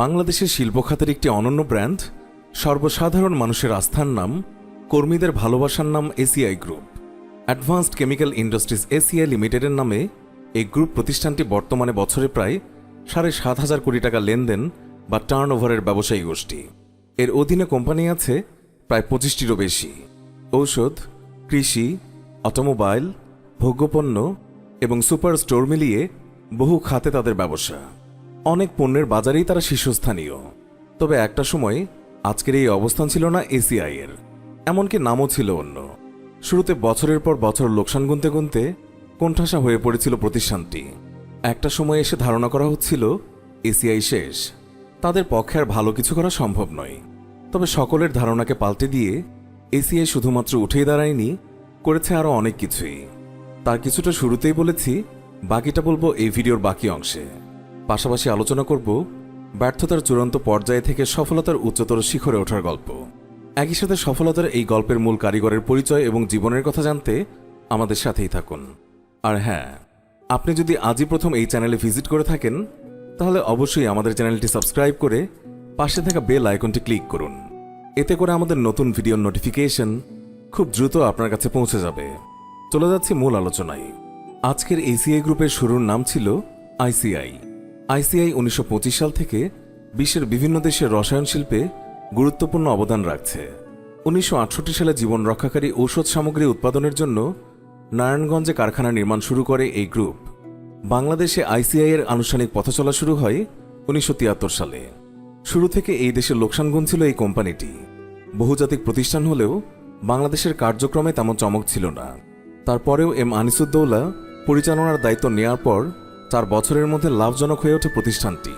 বাংলাদেশের শিল্প খাতের একটি অনন্য ব্র্যান্ড, সর্বসাধারণ মানুষের আস্থার নাম, কর্মীদের ভালোবাসার নাম ACI group. Advanced chemical industries ACI লিমিটেডের নামে এই গ্রুপ প্রতিষ্ঠানটি বর্তমানে বছরে প্রায় সাড়ে সাত হাজার কোটি টাকা লেনদেন বা টার্ন ওভারের ব্যবসায়ী গোষ্ঠী। এর অধীনে কোম্পানি আছে প্রায় পঁচিশটিরও বেশি। ঔষধ, কৃষি, অটোমোবাইল, ভোগ্যপণ্য এবং সুপার স্টোর মিলিয়ে বহু খাতে তাদের ব্যবসা। অনেক পণ্যের বাজারেই তারা শীর্ষস্থানীয়। তবে একটা সময় আজকের এই অবস্থান ছিল না এসিআই এর, এমনকি নামও ছিল অন্য। শুরুতে বছরের পর বছর লোকসান গুনতে গুনতে কোণঠাসা হয়ে পড়েছিল প্রতিষ্ঠানটি। একটা সময় এসে ধারণা করা হচ্ছিল এসিআই শেষ, তাদের পক্ষে আর ভালো কিছু করা সম্ভব নয়। তবে সকলের ধারণাকে পাল্টে দিয়ে এসিআই শুধুমাত্র উঠেই দাঁড়ায়নি, করেছে আরও অনেক কিছুই। তার কিছুটা শুরুতেই বলেছি, বাকিটা বলব এই ভিডিওর বাকি অংশে। পাশাপাশি আলোচনা করব ব্যর্থতার চূড়ান্ত পর্যায়ে থেকে সফলতার উচ্চতর শিখরে ওঠার গল্প। একই সাথে সফলতার এই গল্পের মূল কারিগরের পরিচয় এবং জীবনের কথা জানতে আমাদের সাথেই থাকুন। আর হ্যাঁ আপনি যদি আজই প্রথম এই চ্যানেলে ভিজিট করে থাকেন, তাহলে অবশ্যই আমাদের চ্যানেলটি সাবস্ক্রাইব করে পাশে থাকা বেল আইকনটি ক্লিক করুন। এতে করে আমাদের নতুন ভিডিওর নোটিফিকেশন খুব দ্রুত আপনার কাছে পৌঁছে যাবে। চলে যাচ্ছি মূল আলোচনায়। আজকের এসিআই গ্রুপের শুরুর নাম ছিল আইসিআই আইসিআই উনিশশো পঁচিশ সাল থেকে বিশ্বের বিভিন্ন দেশের রসায়ন শিল্পে গুরুত্বপূর্ণ অবদান রাখছে। উনিশশো আটষট্টি সালে জীবন রক্ষাকারী ঔষধ সামগ্রী উৎপাদনের জন্য নারায়ণগঞ্জে কারখানা নির্মাণ শুরু করে এই গ্রুপ। বাংলাদেশে আইসিআই এর আনুষ্ঠানিক পথ চলা শুরু হয় উনিশশো তিয়াত্তর সালে। শুরু থেকে এই দেশের লোকসান গুনছিল এই কোম্পানিটি। বহুজাতিক প্রতিষ্ঠান হলেও বাংলাদেশের কার্যক্রমে তেমন চমক ছিল না। তারপরেও এম আনিসুদ্দৌলা পরিচালনার দায়িত্ব নেওয়ার পর চার বছরের মধ্যে লাভজনক হয়ে ওঠে প্রতিষ্ঠানটি।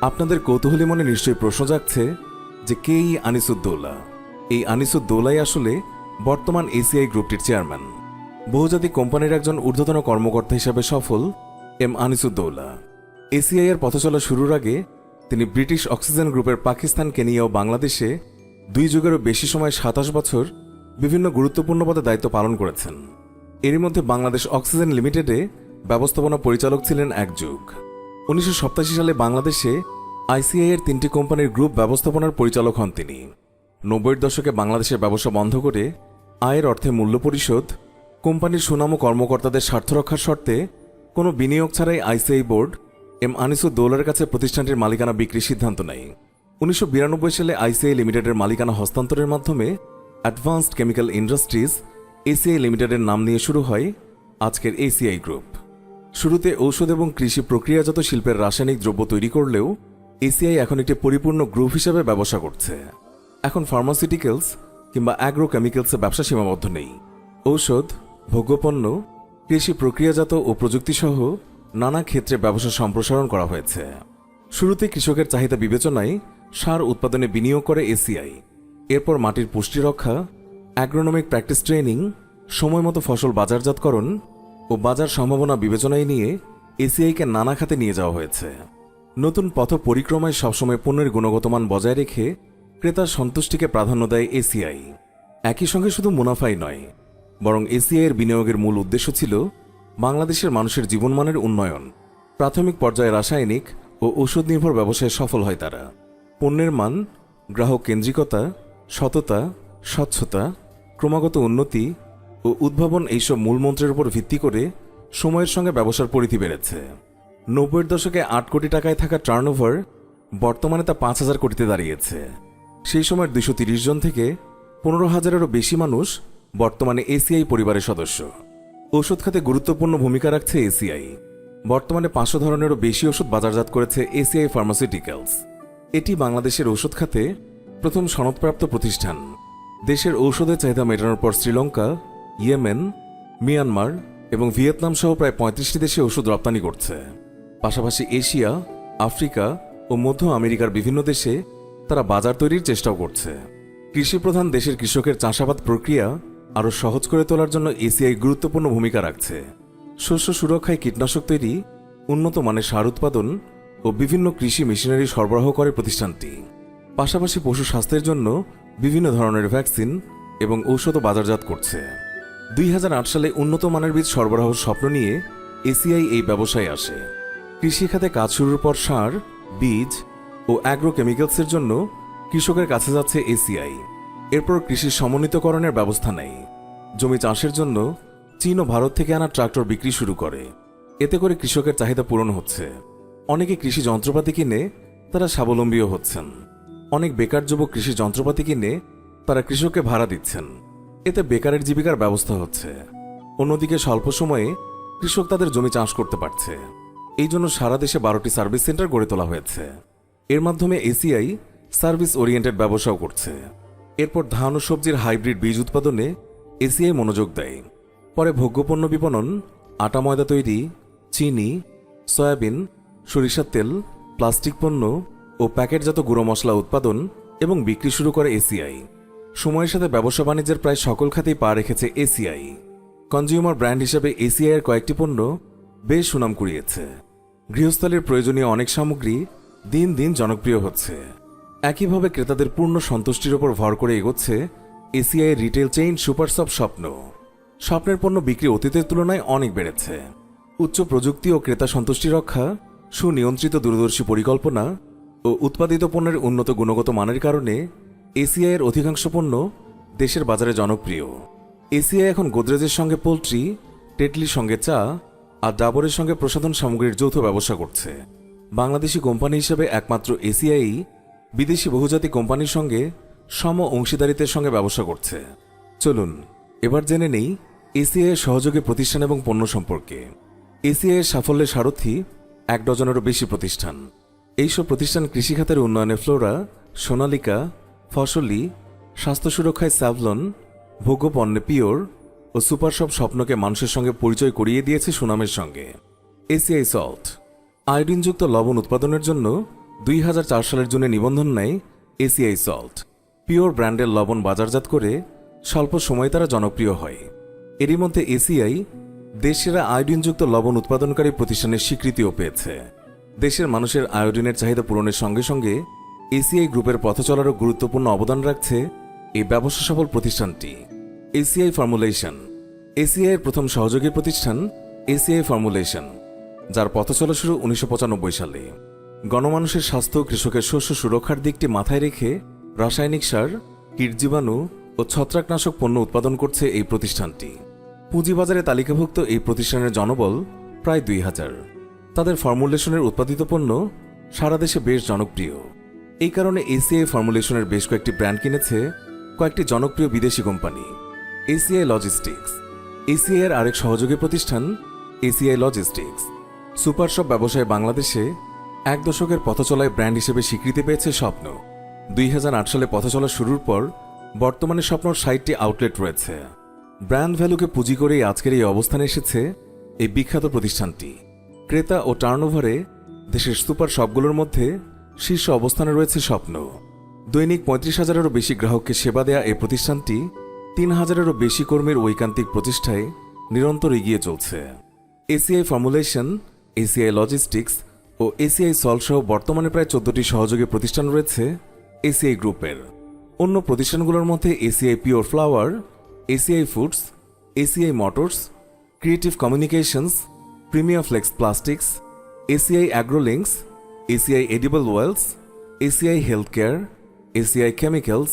আপনাদের কৌতূহলী মনে নিশ্চয়ই প্রশ্ন জাগছে যে কে এই আনিসুদ্দৌলা? এই আনিসুদ্দৌলাই আসলে বর্তমান এসিআই গ্রুপটির চেয়ারম্যান। বহুজাতিক কোম্পানির একজন ঊর্ধ্বতন কর্মকর্তা হিসাবে সফল এম আনিসুদ্দৌলা। এসিআই এর পথচলা শুরুর আগে তিনি ব্রিটিশ অক্সিজেন গ্রুপের পাকিস্তান, কেনিয়া ও বাংলাদেশে দুই যুগেরও বেশি সময় সাতাশ বছর বিভিন্ন গুরুত্বপূর্ণ পদে দায়িত্ব পালন করেছেন। এরই মধ্যে বাংলাদেশ অক্সিজেন লিমিটেডে ব্যবস্থাপনা পরিচালক ছিলেন এক যুগ। উনিশশো সাতাশি সালে বাংলাদেশে আইসিআই এর তিনটি কোম্পানির গ্রুপ ব্যবস্থাপনার পরিচালক হন তিনি। নব্বইয়ের দশকে বাংলাদেশের ব্যবসা বন্ধ করে আয়ের অর্থে মূল্য পরিশোধ, কোম্পানির সুনাম ও কর্মকর্তাদের স্বার্থ রক্ষার শর্তে কোনো বিনিয়োগ ছাড়াই আইসিআই বোর্ড এম আনিসুদ্দৌলার কাছে প্রতিষ্ঠানটির মালিকানা বিক্রির সিদ্ধান্ত নেয়। উনিশশো বিরানব্বই সালে আইসিআই লিমিটেডের মালিকানা হস্তান্তরের মাধ্যমে অ্যাডভান্সড কেমিক্যাল ইন্ডাস্ট্রিজ এসিআই লিমিটেডের নাম নিয়ে শুরু হয় আজকের এসিআই গ্রুপ। শুরুতে ঔষধ এবং কৃষি প্রক্রিয়াজাত শিল্পের রাসায়নিক দ্রব্য তৈরি করলেও এসিআই এখন একটি পরিপূর্ণ গ্রুপ হিসেবে ব্যবসা করছে। এখন ফার্মাসিউটিক্যালস কিংবা অ্যাগ্রোকেমিক্যালসে ব্যবসা সীমাবদ্ধ নেই। ঔষধ, ভোগ্যপণ্য, কৃষি প্রক্রিয়াজাত ও প্রযুক্তিসহ নানা ক্ষেত্রে ব্যবসা সম্প্রসারণ করা হয়েছে। শুরুতে কৃষকের চাহিদা বিবেচনায় সার উৎপাদনে বিনিয়োগ করে এসিআই। এরপর মাটির পুষ্টি রক্ষা অ্যাগ্রোনমিক প্র্যাকটিস ট্রেনিং সময়মতো ফসল বাজারজাতকরণ ও বাজার সম্ভাবনা বিবেচনায় নিয়ে এসিআইকে নানা খাতে নিয়ে যাওয়া হয়েছে। নতুন পথ পরিক্রমায় সবসময় পণ্যের গুণগত মান বজায় রেখে ক্রেতার সন্তুষ্টিকে প্রাধান্য দেয় এসিআই। একই সঙ্গে শুধু মুনাফাই নয়, বরং এসিআই এর বিনিয়োগের মূল উদ্দেশ্য ছিল বাংলাদেশের মানুষের জীবনমানের উন্নয়ন। প্রাথমিক পর্যায়ে রাসায়নিক ও ওষুধ নির্ভর ব্যবসায় সফল হয় তারা। পণ্যের মান, গ্রাহক কেন্দ্রিকতা, সততা, স্বচ্ছতা, ক্রমাগত উন্নতি ও উদ্ভাবন এইসব মূলমন্ত্রের উপর ভিত্তি করে সময়ের সঙ্গে ব্যবসার পরিধি বেড়েছে। নব্বইয়ের দশকে আট কোটি টাকায় থাকা টার্নওভার বর্তমানে তা পাঁচ হাজার কোটিতে দাঁড়িয়েছে। সেই সময়ের দুশো তিরিশ জন থেকে পনেরো হাজারেরও বেশি মানুষ বর্তমানে এসিআই পরিবারের সদস্য। ওষুধ খাতে গুরুত্বপূর্ণ ভূমিকা রাখছে এসিআই বর্তমানে পাঁচশো ধরনেরও বেশি ওষুধ বাজারজাত করেছে এসিআই ফার্মাসিউটিক্যালস এটি বাংলাদেশের ওষুধ খাতে প্রথম সনদপ্রাপ্ত প্রতিষ্ঠান। দেশের ঔষধের চাহিদা মেটানোর পর শ্রীলঙ্কা ইয়েমেন, মিয়ানমার এবং ভিয়েতনাম সহ প্রায় পঁয়ত্রিশটি দেশে ওষুধ রপ্তানি করছে। পাশাপাশি এশিয়া, আফ্রিকা ও মধ্য আমেরিকার বিভিন্ন দেশে তারা বাজার তৈরির চেষ্টাও করছে। কৃষিপ্রধান দেশের কৃষকের চাষাবাদ প্রক্রিয়া আরও সহজ করে তোলার জন্য এসিআই গুরুত্বপূর্ণ ভূমিকা রাখছে। শস্য সুরক্ষায় কীটনাশক তৈরি, উন্নত মানের সার উৎপাদন ও বিভিন্ন কৃষি মেশিনারি সরবরাহ করে প্রতিষ্ঠানটি। পাশাপাশি পশু স্বাস্থ্যের জন্য বিভিন্ন ধরনের ভ্যাকসিন এবং ঔষধও বাজারজাত করছে। দুই হাজার আট সালে উন্নত মানের বীজ সরবরাহের স্বপ্ন নিয়ে এসিআই এই ব্যবসায় আসে। কৃষিখাতে কাজ শুরুর পর সার, বীজ ও অ্যাগ্রো কেমিক্যালসের জন্য কৃষকের কাছে যাচ্ছে এসিআই। এরপর কৃষির সমন্বিতকরণের ব্যবস্থা নেয়। জমি চাষের জন্য চীন ও ভারত থেকে আনা ট্রাক্টর বিক্রি শুরু করে। এতে করে কৃষকের চাহিদা পূরণ হচ্ছে। অনেকে কৃষি যন্ত্রপাতি কিনে তারা স্বাবলম্বীও হচ্ছেন। অনেক বেকার যুবক কৃষি যন্ত্রপাতি কিনে তারা কৃষককে ভাড়া দিচ্ছেন। এতে বেকারের জীবিকার ব্যবস্থা হচ্ছে। অন্যদিকে স্বল্প সময়ে কৃষক তাদের জমি চাষ করতে পারছে। এই জন্য সারা দেশে বারোটি সার্ভিস সেন্টার গড়ে তোলা হয়েছে। এর মাধ্যমে এসিআই সার্ভিস ওরিয়েন্টেড ব্যবসাও করছে। এরপর ধান ও সবজির হাইব্রিড বীজ উৎপাদনে এসিআই মনোযোগ দেয়। পরে ভোগ্যপণ্য বিপণন, আটা ময়দা তৈরি, চিনি, সয়াবিন, সরিষার তেল, প্লাস্টিক পণ্য ও প্যাকেটজাত গুঁড়ো মশলা উৎপাদন এবং বিক্রি শুরু করে এসিআই। সময়ের সাথে ব্যবসা বাণিজ্যের প্রায় সকল খাতেই পা রেখেছে এসিআই কনজিউমার ব্র্যান্ড হিসেবে এসিআই এর কয়েকটি পণ্য বেশ সুনাম কুড়িয়েছে। গৃহস্থলের প্রয়োজনীয় অনেক সামগ্রী দিন দিন জনপ্রিয় হচ্ছে। একইভাবে ক্রেতাদের পূর্ণ সন্তুষ্টির ওপর ভর করে এগোচ্ছে এসিআই রিটেল চেইন সুপারসপ স্বপ্ন। স্বপ্নের পণ্য বিক্রি অতীতের তুলনায় অনেক বেড়েছে। উচ্চ প্রযুক্তি ও ক্রেতা সন্তুষ্টি রক্ষা, সুনিয়ন্ত্রিত দূরদর্শী পরিকল্পনা ও উৎপাদিত পণ্যের উন্নত গুণগত মানের কারণে এসিআই এর অধিকাংশ পণ্য দেশের বাজারে জনপ্রিয়। এসিআই এখন গোদরেজের সঙ্গে পোলট্রি, টেটলির সঙ্গে চা আর ডাবরের সঙ্গে প্রসাধন সামগ্রীর যৌথ ব্যবসা করছে। বাংলাদেশি কোম্পানি হিসেবে একমাত্র এসিআই বিদেশি বহুজাতিক কোম্পানির সঙ্গে সম অংশীদারিত্বের সঙ্গে ব্যবসা করছে। চলুন, এবার জেনে নেই এসিআই এর সহযোগী প্রতিষ্ঠান এবং পণ্য সম্পর্কে। এসিআই এর সাফল্যের সারথি এক ডজনেরও বেশি প্রতিষ্ঠান। এইসব প্রতিষ্ঠান কৃষিখাতের উন্নয়নে ফ্লোরা, সোনালিকা ফসলি, স্বাস্থ্য সুরক্ষায় স্যাভলন ভোগ্যপণ্যে পিওর ও সুপার সব স্বপ্নকে মানুষের সঙ্গে পরিচয় করিয়ে দিয়েছে সুনামের সঙ্গে। এসিআই সল্ট, আয়োডিনযুক্ত লবণ উৎপাদনের জন্য দুই হাজার চার সালের জন্য নিবন্ধন নেয় এসিআই সল্ট। পিওর ব্র্যান্ডের লবণ বাজারজাত করে স্বল্প সময়ে তারা জনপ্রিয় হয়। এরই মধ্যে এসিআই দেশেরা আয়োডিনযুক্ত লবণ উৎপাদনকারী প্রতিষ্ঠানের স্বীকৃতিও পেয়েছে। দেশের মানুষের আয়োডিনের চাহিদা পূরণের সঙ্গে সঙ্গে এসিআই গ্রুপের পথ চলারও গুরুত্বপূর্ণ অবদান রাখছে এই ব্যবসা সফল প্রতিষ্ঠানটি। ACI formulation. এসিআই এর প্রথম সহযোগী প্রতিষ্ঠান এসিআই ফর্মুলেশন, যার পথ চলা শুরু উনিশশো পঁচানব্বই সালে। গণমানুষের স্বাস্থ্য, কৃষকের শস্য সুরক্ষার দিকটি মাথায় রেখে রাসায়নিক সার, কীটজীবাণু ও ছত্রাকনাশক পণ্য উৎপাদন করছে এই প্রতিষ্ঠানটি। পুঁজিবাজারে তালিকাভুক্ত এই প্রতিষ্ঠানের জনবল প্রায় দুই হাজার। তাদের ফর্মুলেশনের উৎপাদিত পণ্য সারা দেশে বেশ জনপ্রিয়। এই কারণে এসিআই ফর্মুলেশনের বেশ কয়েকটি ব্র্যান্ড কিনেছে কয়েকটি জনপ্রিয় বিদেশি কোম্পানি এসিআই লজিস্টিক্স এসিআই এর আরেক সহযোগী প্রতিষ্ঠান এসিআই লজিস্টিক্স সুপার শপ ব্যবসায় বাংলাদেশে এক দশকের পথচলায় ব্র্যান্ড হিসেবে স্বীকৃতি পেয়েছে স্বপ্ন। দুই হাজার আট সালে পথচলা শুরুর পর বর্তমানে স্বপ্নর ষাটটি আউটলেট রয়েছে। ব্র্যান্ড ভ্যালুকে পুঁজি করেই আজকের এই অবস্থানে এসেছে এই বিখ্যাত প্রতিষ্ঠানটি। ক্রেতা ও টার্নওভারে দেশের সুপার শপগুলোর মধ্যে শীর্ষ অবস্থানে রয়েছে স্বপ্ন। দৈনিক পঁয়ত্রিশ হাজারেরও বেশি গ্রাহককে সেবা দেয়া এই প্রতিষ্ঠানটি তিন হাজারেরও বেশি কর্মীর ঐকান্তিক প্রচেষ্টায় নিরন্তর এগিয়ে চলছে। এসিআই ফর্মুলেশন, এসিআই লজিস্টিক্স ও এসিআই সল সহ বর্তমানে প্রায় চোদ্দটি সহযোগী প্রতিষ্ঠান রয়েছে এসিআই গ্রুপের। অন্য প্রতিষ্ঠানগুলোর মধ্যে ACI pure flour, ACI foods, ACI motors, creative communications premier flex plastics, ACI agrolinks ACI edible oils ACI health care ACI chemicals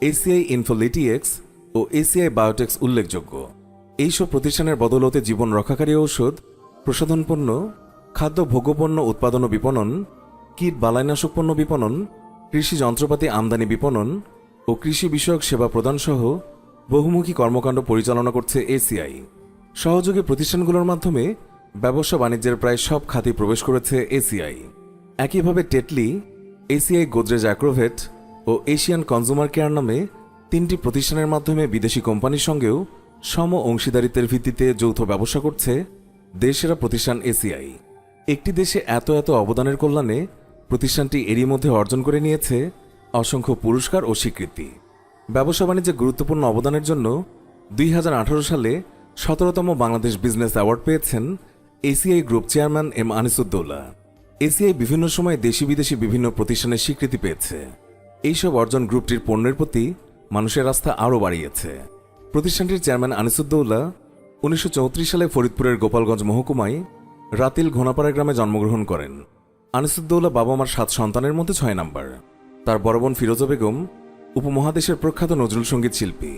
ACI infolytx ও এসিআই বায়োটেক্স উল্লেখযোগ্য। এইসব প্রতিষ্ঠানের বদলতে জীবন রক্ষাকারী ঔষধ প্রসাধন পণ্য খাদ্য ভোগ্যপণ্য উৎপাদন ও বিপণন, কীট বালাইনাশক পণ্য বিপণন, কৃষি যন্ত্রপাতি আমদানি বিপণন ও কৃষি বিষয়ক সেবা প্রদান সহ বহুমুখী কর্মকাণ্ড পরিচালনা করছে এসিআই সহযোগী প্রতিষ্ঠানগুলোর মাধ্যমে ব্যবসা বাণিজ্যের প্রায় সব খাতে প্রবেশ করেছে এসিআই একইভাবে টেটলি এসিআই গোদরেজ অ্যাক্রোভেট ও এশিয়ান কনজুমার কেয়ার নামে তিনটি প্রতিষ্ঠানের মাধ্যমে বিদেশি কোম্পানির সঙ্গেও সম অংশীদারিত্বের ভিত্তিতে যৌথ ব্যবসা করছে দেশেরা প্রতিষ্ঠান এসিআই একটি দেশে এত এত অবদানের কল্যাণে প্রতিষ্ঠানটি এরই মধ্যে অর্জন করে নিয়েছে অসংখ্য পুরস্কার ও স্বীকৃতি। ব্যবসা বাণিজ্যে গুরুত্বপূর্ণ অবদানের জন্য দুই হাজার আঠারো সালে সতেরোতম বাংলাদেশ বিজনেস অ্যাওয়ার্ড পেয়েছেন ACI group chairman M Anisuddowla. ACI বিভিন্ন সময় দেশি বিদেশি বিভিন্ন প্রতিষ্ঠানের স্বীকৃতি পেয়েছে। এইসব অর্জন গ্রুপটির পণ্যের প্রতি মানুষের আস্থা আরও বাড়িয়েছে। প্রতিষ্ঠানটির চেয়ারম্যান আনিসুদ্দৌলা উনিশশো সালে ফরিদপুরের গোপালগঞ্জ মহকুমায় রাতিল ঘোনাপাড়া গ্রামে জন্মগ্রহণ করেন। আনিসুদ্দৌলা বাবা মার সাত সন্তানের মধ্যে ছয় নাম্বার। তার বড় বোন ফিরোজা বেগম উপমহাদেশের প্রখ্যাত নজরুল সংগীত শিল্পী।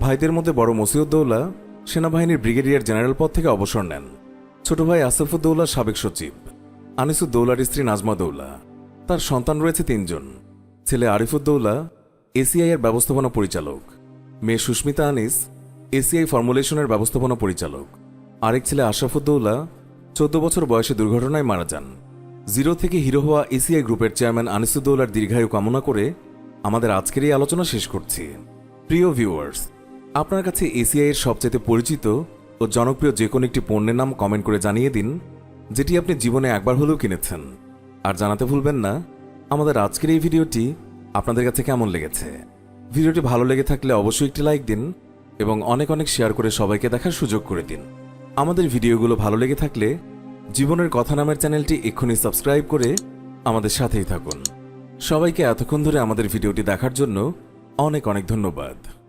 ভাইদের মধ্যে বড় মসিউদ্দৌলা সেনাবাহিনীর ব্রিগেডিয়ার জেনারেল পদ থেকে অবসর নেন। ছোট ভাই আসফুদ্দৌলা সাবেক সচিব। আনিসুদ্দৌলার স্ত্রী নাজমা দৌলা তার সন্তান রয়েছে তিনজন। ছেলে আরিফুদ্দৌলা, এসিআই এর ব্যবস্থাপনা পরিচালক। মেয়ে সুস্মিতা আনিস, এসিআই ফর্মুলেশনের ব্যবস্থাপনা পরিচালক। আরেক ছেলে আশরাফুদ্দৌলা, চোদ্দ বছর বয়সে দুর্ঘটনায় মারা যান। জিরো থেকে হিরো হওয়া এসিআই গ্রুপের চেয়ারম্যান আনিসুদ্দৌলার দীর্ঘায়ু কামনা করে আমাদের আজকের এই আলোচনা শেষ করছি। প্রিয় ভিউয়ার্স, আপনার কাছে এসিআই এর সবচেয়ে পরিচিত ও জনপ্রিয় যে কোনো একটি পণ্যের নাম কমেন্ট করে জানিয়ে দিন। যেটি আপনি জীবনে একবার হলেও কিনেছেন। আর জানাতে ভুলবেন না, আমাদের আজকের এই ভিডিওটি আপনাদের কাছে কেমন লেগেছে? ভিডিওটি ভালো লেগে থাকলে অবশ্যই একটি লাইক দিন এবং অনেক অনেক শেয়ার করে সবাইকে দেখার সুযোগ করে দিন। আমাদের ভিডিওগুলো ভালো লেগে থাকলে জীবনের কথা নামের চ্যানেলটি এক্ষুনি সাবস্ক্রাইব করে আমাদের সাথেই থাকুন। সবাইকে এতক্ষণ ধরে আমাদের ভিডিওটি দেখার জন্য অনেক অনেক ধন্যবাদ।